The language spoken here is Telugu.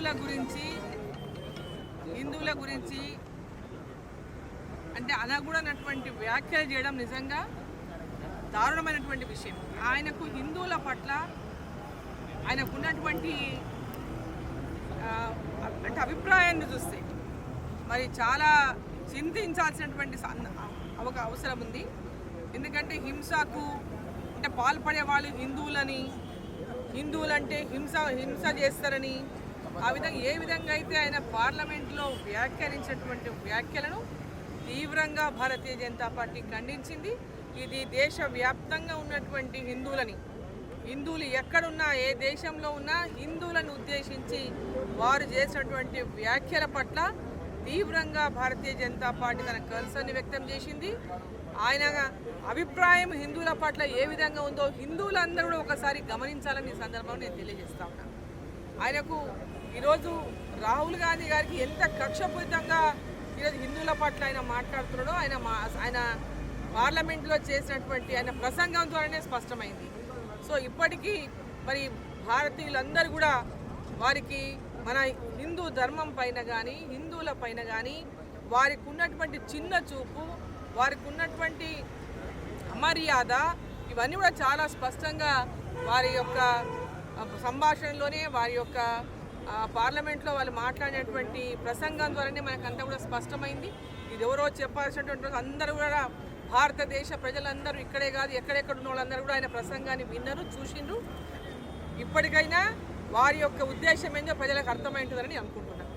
హిందువుల గురించి హిందువుల గురించి అంటే అనకూడనటువంటి వ్యాఖ్యలు చేయడం నిజంగా దారుణమైనటువంటి విషయం. ఆయనకు హిందువుల పట్ల ఆయనకు ఉన్నటువంటి అంటే అభిప్రాయాన్ని చూస్తే మరి చాలా చింతించాల్సినటువంటి ఒక అవసరం ఉంది. ఎందుకంటే హింసకు అంటే పాల్పడే వాళ్ళు హిందువులని హిందువులంటే హింస హింస చేస్తారని ఆ విధంగా ఏ విధంగా అయితే ఆయన పార్లమెంట్లో వ్యాఖ్యానించినటువంటి వ్యాఖ్యలను తీవ్రంగా భారతీయ జనతా పార్టీ ఖండించింది. ఇది దేశవ్యాప్తంగా ఉన్నటువంటి హిందువులని హిందువులు ఎక్కడున్నా ఏ దేశంలో ఉన్నా హిందువులను ఉద్దేశించి వారు చేసినటువంటి వ్యాఖ్యల పట్ల తీవ్రంగా భారతీయ జనతా పార్టీ తన కన్సర్న్ వ్యక్తం చేసింది. ఆయన అభిప్రాయం హిందువుల పట్ల ఏ విధంగా ఉందో హిందువులందరూ కూడా ఒకసారి గమనించాలని ఈ సందర్భంలో నేను తెలియజేస్తా ఉన్నాను. ఆయనకు ఈరోజు రాహుల్ గాంధీ గారికి ఎంత కక్షపూరితంగా ఈరోజు హిందువుల పట్ల ఆయన మాట్లాడుతున్నాడో ఆయన మా ఆయన పార్లమెంట్లో చేసినటువంటి ఆయన ప్రసంగం ద్వారానే స్పష్టమైంది. సో ఇప్పటికీ మరి భారతీయులందరూ కూడా వారికి మన హిందూ ధర్మం పైన కానీ హిందువుల పైన కానీ వారికి ఉన్నటువంటి చిన్న చూపు వారికి ఉన్నటువంటి అమర్యాద ఇవన్నీ కూడా చాలా స్పష్టంగా వారి యొక్క సంభాషణలోనే వారి యొక్క పార్లమెంట్లో వాళ్ళు మాట్లాడినటువంటి ప్రసంగం ద్వారానే మనకంతా కూడా స్పష్టమైంది. ఇది ఎవరో చెప్పాల్సినటువంటి అందరూ కూడా భారతదేశ ప్రజలందరూ ఇక్కడే కాదు ఎక్కడెక్కడ ఉన్న వాళ్ళందరూ కూడా ఆయన ప్రసంగాన్ని విన్నారు చూసిండ్రు. ఇప్పటికైనా వారి యొక్క ఉద్దేశం ఏందో ప్రజలకు అర్థమైంటుందని అనుకుంటున్నాను.